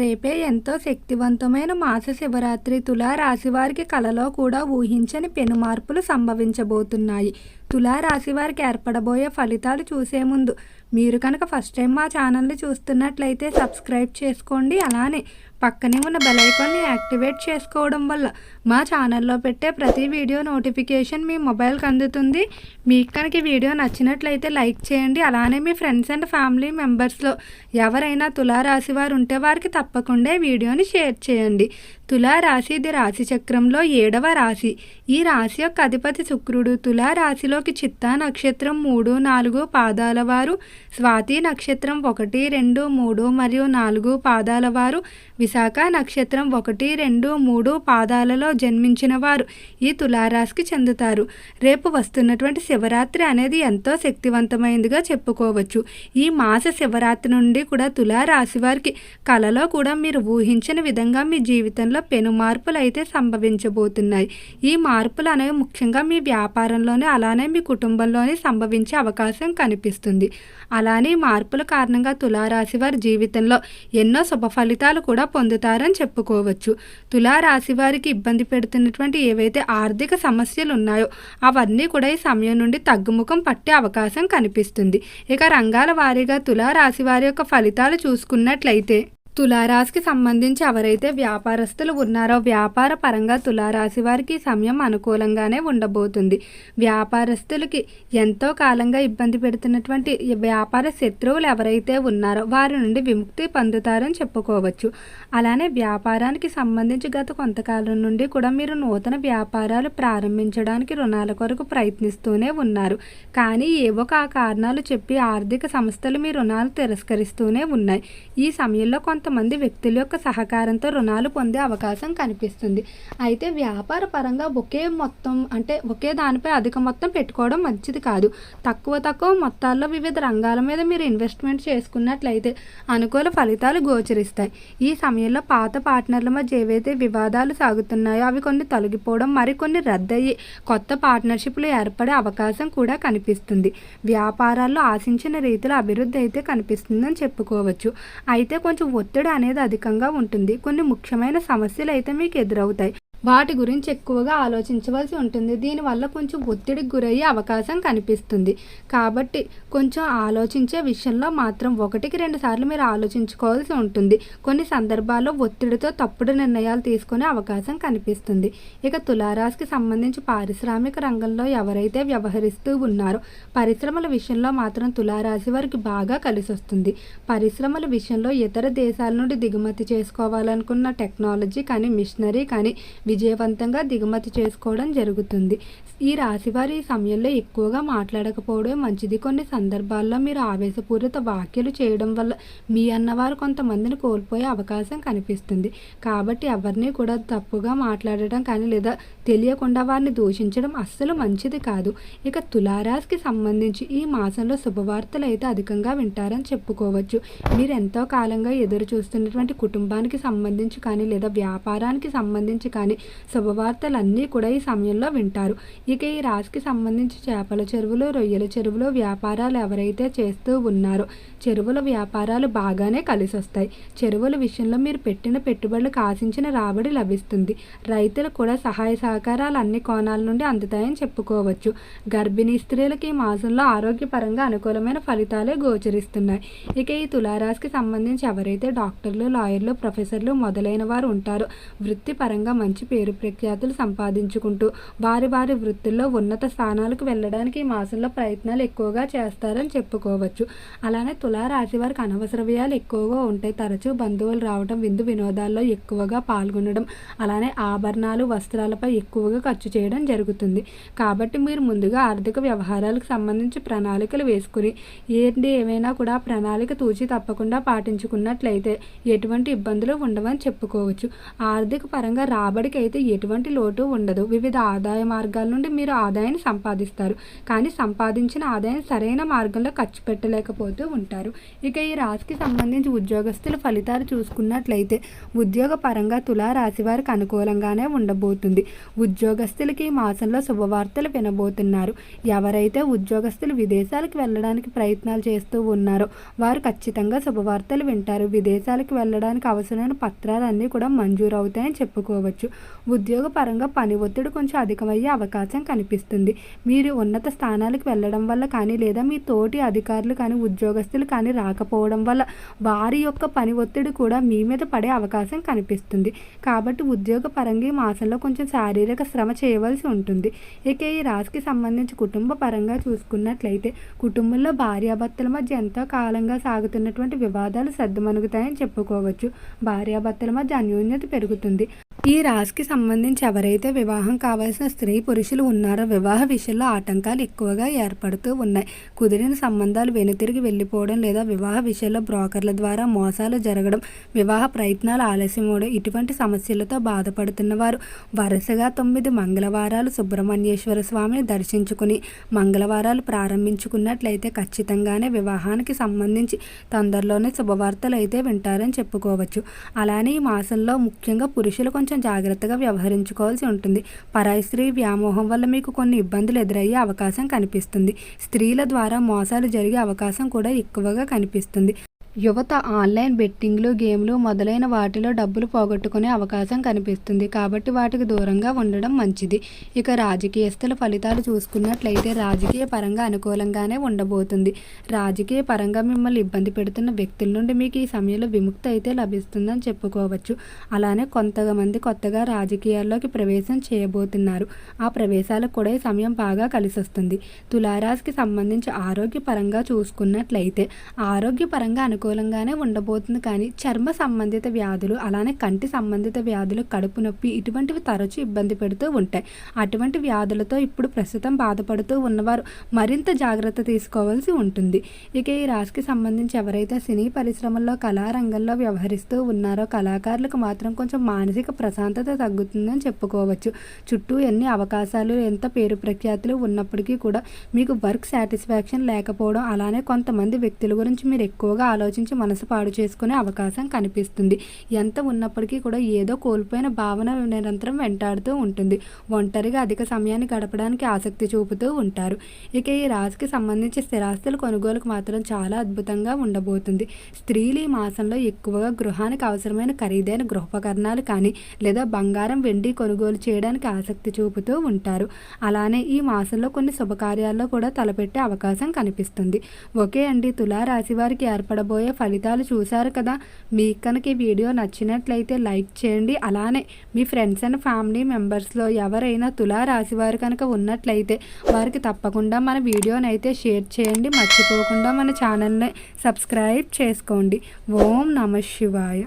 రేపే ఎంతో శక్తివంతమైన మాస శివరాత్రి తులా రాశి వారికి కలలో కూడా ఊహించని పెను మార్పులు సంభవించబోతున్నాయి. తులా రాశి వారికి ఏర్పడబోయే ఫలితాలు చూసే ముందు మీరు కనుక ఫస్ట్ టైం మా ఛానల్ని చూస్తున్నట్లయితే సబ్స్క్రైబ్ చేసుకోండి. అలానే పక్కనే ఉన్న బెల్ ఐకాన్ని యాక్టివేట్ చేసుకోవడం వల్ల మా ఛానల్లో పెట్టే ప్రతి వీడియో నోటిఫికేషన్ మీ మొబైల్కి అందుతుంది. మీకు కనుక వీడియో నచ్చినట్లయితే లైక్ చేయండి. అలానే మీ ఫ్రెండ్స్ అండ్ ఫ్యామిలీ మెంబర్స్లో ఎవరైనా తులారాశి వారు ఉంటే వారికి తప్పకుండా వీడియోని షేర్ చేయండి. తులారాశి ఇది రాశి చక్రంలో ఏడవ రాశి. ఈ రాశి యొక్క అధిపతి శుక్రుడు. తులా రాశిలోకి చిత్తా నక్షత్రం మూడు నాలుగు పాదాల వారు. స్వాతి నక్షత్రం ఒకటి రెండు మూడు మరియు నాలుగు పాదాల వారు. విశాఖ నక్షత్రం ఒకటి రెండు మూడు పాదాలలో జన్మించిన వారు ఈ తులారాశికి చెందుతారు. రేపు వస్తున్నటువంటి శివరాత్రి అనేది ఎంతో శక్తివంతమైనదిగా చెప్పుకోవచ్చు. ఈ మాస శివరాత్రి నుండి కూడా తులారాశి వారికి కలలో కూడా మీరు ఊహించిన విధంగా మీ జీవితంలో పెను మార్పులు అయితే సంభవించబోతున్నాయి. ఈ మార్పులు అనేవి ముఖ్యంగా మీ వ్యాపారంలోనే అలానే మీ కుటుంబంలోనే సంభవించే అవకాశం కనిపిస్తుంది. అలానే ఈ మార్పుల కారణంగా తులారాశి వారి జీవితంలో ఎన్నో శుభ ఫలితాలు కూడా పొందుతారని చెప్పుకోవచ్చు. తులారాశి వారికి ఇబ్బంది పెడుతున్నటువంటి ఏవైతే ఆర్థిక సమస్యలు ఉన్నాయో అవన్నీ కూడా ఈ సమయం నుండి తగ్గుముఖం పట్టే అవకాశం కనిపిస్తుంది. ఇక రంగాల వారీగా తులారాశి వారి యొక్క ఫలితాలు చూసుకున్నట్లయితే తులారాశికి సంబంధించి ఎవరైతే వ్యాపారస్తులు ఉన్నారో వ్యాపార పరంగా తులారాశి వారికి సమయం అనుకూలంగానే ఉండబోతుంది. వ్యాపారస్తులకి ఎంతో కాలంగా ఇబ్బంది పెడుతున్నటువంటి వ్యాపార శత్రువులు ఎవరైతే ఉన్నారో వారి నుండి విముక్తి పొందుతారని చెప్పుకోవచ్చు. అలానే వ్యాపారానికి సంబంధించి గత కొంతకాలం నుండి కూడా మీరు నూతన వ్యాపారాలు ప్రారంభించడానికి రుణాల కొరకు ప్రయత్నిస్తూనే ఉన్నారు. కానీ ఏవో ఒక కారణాలు చెప్పి ఆర్థిక సంస్థలు మీ రుణాలు తిరస్కరిస్తూనే ఉన్నాయి. ఈ సమయంలో కొంత కొంతమంది వ్యక్తుల యొక్క సహకారంతో రుణాలు పొందే అవకాశం కనిపిస్తుంది. అయితే వ్యాపార పరంగా ఒకే మొత్తం అంటే ఒకే దానిపై అధిక మొత్తం పెట్టుకోవడం మంచిది కాదు. తక్కువ తక్కువ మొత్తాల్లో వివిధ రంగాల మీద మీరు ఇన్వెస్ట్మెంట్ చేసుకున్నట్లయితే అనుకూల ఫలితాలు గోచరిస్తాయి. ఈ సమయంలో పాత పార్ట్నర్ల మధ్య ఏవైతే వివాదాలు సాగుతున్నాయో అవి కొన్ని తొలగిపోవడం మరికొన్ని రద్దయ్యి కొత్త పార్ట్నర్షిప్లు ఏర్పడే అవకాశం కూడా కనిపిస్తుంది. వ్యాపారాల్లో ఆశించిన రీతిలో అభివృద్ధి అయితే కనిపిస్తుందని చెప్పుకోవచ్చు. అయితే కొంచెం ఒత్తిడి అనేది అధికంగా ఉంటుంది. కొన్ని ముఖ్యమైన సమస్యలు అయితే మీకు ఎదురవుతాయి. వాటి గురించి ఎక్కువగా ఆలోచించవలసి ఉంటుంది. దీనివల్ల కొంచెం ఒత్తిడికి గురయ్యే అవకాశం కనిపిస్తుంది. కాబట్టి కొంచెం ఆలోచించే విషయంలో మాత్రం ఒకటికి రెండు సార్లు మీరు ఆలోచించుకోవాల్సి ఉంటుంది. కొన్ని సందర్భాల్లో ఒత్తిడితో తప్పుడు నిర్ణయాలు తీసుకునే అవకాశం కనిపిస్తుంది. ఇక తులారాశికి సంబంధించి పారిశ్రామిక రంగంలో ఎవరైతే వ్యవహరిస్తూ ఉన్నారో పరిశ్రమల విషయంలో మాత్రం తులారాశి వారికి బాగా కలిసి వస్తుంది. పరిశ్రమల విషయంలో ఇతర దేశాల నుండి దిగుమతి చేసుకోవాలనుకున్న టెక్నాలజీ కానీ మిషనరీ కానీ విజయవంతంగా దిగుమతి చేసుకోవడం జరుగుతుంది. ఈ రాశివారి ఈ సమయంలో ఎక్కువగా మాట్లాడకపోవడం మంచిది. కొన్ని సందర్భాల్లో మీరు ఆవేశపూరిత వ్యాఖ్యలు చేయడం వల్ల మీ అన్నవారు కొంతమందిని కోల్పోయే అవకాశం కనిపిస్తుంది. కాబట్టి ఎవరిని కూడా తప్పుగా మాట్లాడడం కానీ లేదా తెలియకుండా వారిని దూషించడం అస్సలు మంచిది కాదు. ఇక తులారాశికి సంబంధించి ఈ మాసంలో శుభవార్తలు అయితే అధికంగా వింటారని చెప్పుకోవచ్చు. మీరు ఎంతో కాలంగా ఎదురు చూస్తున్నటువంటి కుటుంబానికి సంబంధించి కానీ లేదా వ్యాపారానికి సంబంధించి కానీ శుభవార్తలు అన్నీ కూడా ఈ సమయంలో వింటారు. ఇక ఈ రాశికి సంబంధించి చేపల చెరువులు రొయ్యల చెరువులు వ్యాపారాలు ఎవరైతే చేస్తూ ఉన్నారో చెరువుల వ్యాపారాలు బాగానే కలిసి వస్తాయి చెరువుల విషయంలో మీరు పెట్టిన పెట్టుబడులకు ఆశించిన రాబడి లభిస్తుంది. రైతులు కూడా సహాయ సహకారాలు అన్ని కోణాల నుండి అందుతాయని చెప్పుకోవచ్చు. గర్భిణీ స్త్రీలకు ఈ మాసంలో ఆరోగ్యపరంగా అనుకూలమైన ఫలితాలే గోచరిస్తున్నాయి. ఇక ఈ తులారాశికి సంబంధించి ఎవరైతే డాక్టర్లు లాయర్లు ప్రొఫెసర్లు మొదలైన వారు ఉంటారో వృత్తిపరంగా మంచి పేరు ప్రఖ్యాతులు సంపాదించుకుంటూ వారి వారి వృత్తుల్లో ఉన్నత స్థానాలకు వెళ్ళడానికి ఈ మాసంలో ప్రయత్నాలు ఎక్కువగా చేస్తారని చెప్పుకోవచ్చు. అలానే తులారాశి వారికి అనవసర వ్యయాలు ఎక్కువగా ఉంటాయి. తరచూ బంధువులు రావడం విందు వినోదాల్లో ఎక్కువగా పాల్గొనడం అలానే ఆభరణాలు వస్త్రాలపై ఎక్కువగా ఖర్చు చేయడం జరుగుతుంది. కాబట్టి మీరు ముందుగా ఆర్థిక వ్యవహారాలకు సంబంధించి ప్రణాళికలు వేసుకుని ఏంటి ఏమైనా కూడా ప్రణాళిక తూచి తప్పకుండా పాటించుకున్నట్లయితే ఎటువంటి ఇబ్బందులు ఉండవని చెప్పుకోవచ్చు. ఆర్థిక పరంగా రాబడికి అయితే ఎటువంటి లోటు ఉండదు వివిధ ఆదాయ మార్గాల నుండి మీరు ఆదాయాన్ని సంపాదిస్తారు. కానీ సంపాదించిన ఆదాయం సరైన మార్గంలో ఖర్చు పెట్టలేకపోతూ ఉంటారు. ఇక ఈ రాశికి సంబంధించి ఉద్యోగస్తుల ఫలితాలు చూసుకున్నట్లయితే ఉద్యోగ పరంగా తులా రాశి వారికి అనుకూలంగానే ఉండబోతుంది. ఉద్యోగస్తులకి ఈ మాసంలో శుభవార్తలు వినబోతున్నారు. ఎవరైతే ఉద్యోగస్తులు విదేశాలకు వెళ్ళడానికి ప్రయత్నాలు చేస్తూ ఉన్నారో వారు ఖచ్చితంగా శుభవార్తలు వింటారు. విదేశాలకు వెళ్ళడానికి అవసరమైన పత్రాలన్నీ కూడా మంజూరు అవుతాయని చెప్పుకోవచ్చు. ఉద్యోగపరంగా పని ఒత్తిడి కొంచెం అధికమయ్యే అవకాశం కనిపిస్తుంది. మీరు ఉన్నత స్థానాలకు వెళ్ళడం వల్ల కానీ లేదా మీ తోటి అధికారులు కానీ ఉద్యోగస్తులు కానీ రాకపోవడం వల్ల వారి యొక్క పని ఒత్తిడి కూడా మీ మీద పడే అవకాశం కనిపిస్తుంది. కాబట్టి ఉద్యోగ పరంగా ఈ మాసంలో కొంచెం శారీరక శ్రమ చేయవలసి ఉంటుంది. ఇక ఈ రాశికి సంబంధించి కుటుంబ పరంగా చూసుకున్నట్లయితే కుటుంబంలో భార్యాభర్తల మధ్య ఎంతో కాలంగా సాగుతున్నటువంటి వివాదాలు సర్దుమణుగుతాయని చెప్పుకోవచ్చు. భార్యాభర్తల మధ్య అన్యోన్యత పెరుగుతుంది. ఈ కి సంబంధించి ఎవరైతే వివాహం కావాల్సిన స్త్రీ పురుషులు ఉన్నారో వివాహ విషయంలో ఆటంకాలు ఎక్కువగా ఏర్పడుతూ ఉన్నాయి. కుదిరిన సంబంధాలు వెనుతిరిగి వెళ్ళిపోవడం లేదా వివాహ విషయంలో బ్రోకర్ల ద్వారా మోసాలు జరగడం వివాహ ప్రయత్నాలు ఆలస్యమవడం ఇటువంటి సమస్యలతో బాధపడుతున్న వారు వరుసగా తొమ్మిది మంగళవారాలు సుబ్రహ్మణ్యేశ్వర స్వామిని దర్శించుకుని మంగళవారాలు ప్రారంభించుకున్నట్లయితే ఖచ్చితంగానే వివాహానికి సంబంధించి తొందరలోనే శుభవార్తలు అయితే వింటారని చెప్పుకోవచ్చు. అలానే ఈ మాసంలో ముఖ్యంగా పురుషులు కొంచెం జాగ్రత్తగా వ్యవహరించుకోవాల్సి ఉంటుంది. పరాయి స్త్రీ వ్యామోహం వల్ల మీకు కొన్ని ఇబ్బందులు ఎదురయ్యే అవకాశం కనిపిస్తుంది. స్త్రీల ద్వారా మోసాలు జరిగే అవకాశం కూడా ఎక్కువగా కనిపిస్తుంది. యువత ఆన్లైన్ బెట్టింగ్లు గేమ్లు మొదలైన వాటిలో డబ్బులు పోగొట్టుకునే అవకాశం కనిపిస్తుంది కాబట్టి వాటికి దూరంగా ఉండడం మంచిది. ఇక రాజకీయస్తుల ఫలితాలు చూసుకున్నట్లయితే రాజకీయ పరంగా అనుకూలంగానే ఉండబోతుంది. రాజకీయ పరంగా మిమ్మల్ని ఇబ్బంది పెడుతున్న వ్యక్తుల నుండి మీకు ఈ సమయంలో విముక్తి అయితే లభిస్తుందని చెప్పుకోవచ్చు. అలానే కొంతమంది కొత్తగా రాజకీయాల్లోకి ప్రవేశం చేయబోతున్నారు. ఆ ప్రవేశాలకు కూడా ఈ సమయం బాగా కలిసి వస్తుంది తులారాశికి సంబంధించి ఆరోగ్యపరంగా చూసుకున్నట్లయితే ఆరోగ్యపరంగా అనుకూలంగానే ఉండబోతుంది. కానీ చర్మ సంబంధిత వ్యాధులు అలానే కంటి సంబంధిత వ్యాధులు కడుపు నొప్పి ఇటువంటివి తరచూ ఇబ్బంది పెడుతూ ఉంటాయి. అటువంటి వ్యాధులతో ఇప్పుడు ప్రస్తుతం బాధపడుతూ ఉన్నవారు మరింత జాగ్రత్త తీసుకోవాల్సి ఉంటుంది. ఇక ఈ రాశికి సంబంధించి ఎవరైతే సినీ పరిశ్రమల్లో కళారంగంలో వ్యవహరిస్తూ ఉన్నారో కళాకారులకు మాత్రం కొంచెం మానసిక ప్రశాంతత తగ్గుతుందని చెప్పుకోవచ్చు. చుట్టూ ఎన్ని అవకాశాలు ఎంత పేరు ప్రఖ్యాతులు ఉన్నప్పటికీ కూడా మీకు వర్క్ సాటిస్ఫాక్షన్ లేకపోవడం అలానే కొంతమంది వ్యక్తుల గురించి మీరు ఎక్కువగా ఆలోచన ఆలోచించి మనసు పాడు చేసుకునే అవకాశం కనిపిస్తుంది. ఎంత ఉన్నప్పటికీ కూడా ఏదో కోల్పోయిన భావన నిరంతరం వెంటాడుతూ ఉంటుంది. ఒంటరిగా అధిక సమయాన్ని గడపడానికి ఆసక్తి చూపుతూ ఉంటారు. ఇక ఈ రాశికి సంబంధించి స్థిరాస్తుల కొనుగోలుకు మాత్రం చాలా అద్భుతంగా ఉండబోతుంది. స్త్రీలు ఈ మాసంలో ఎక్కువగా గృహానికి అవసరమైన ఖరీదైన గృహోపకరణాలు కానీ లేదా బంగారం వెండి కొనుగోలు చేయడానికి ఆసక్తి చూపుతూ ఉంటారు. అలానే ఈ మాసంలో కొన్ని శుభకార్యాల్లో కూడా తలపెట్టే అవకాశం కనిపిస్తుంది. ఓకే అండి తులారాశి వారికి ఏర్పడబోయే ఫలితాలు చూశారు కదా. మీకు కనుక ఈ వీడియో నచ్చినట్లయితే లైక్ చేయండి. అలానే మీ ఫ్రెండ్స్ అండ్ ఫ్యామిలీ మెంబర్స్లో ఎవరైనా తులా వారు కనుక ఉన్నట్లయితే వారికి తప్పకుండా మన వీడియోని అయితే షేర్ చేయండి. మర్చిపోకుండా మన ఛానల్ని సబ్స్క్రైబ్ చేసుకోండి. ఓం నమ శివాయ.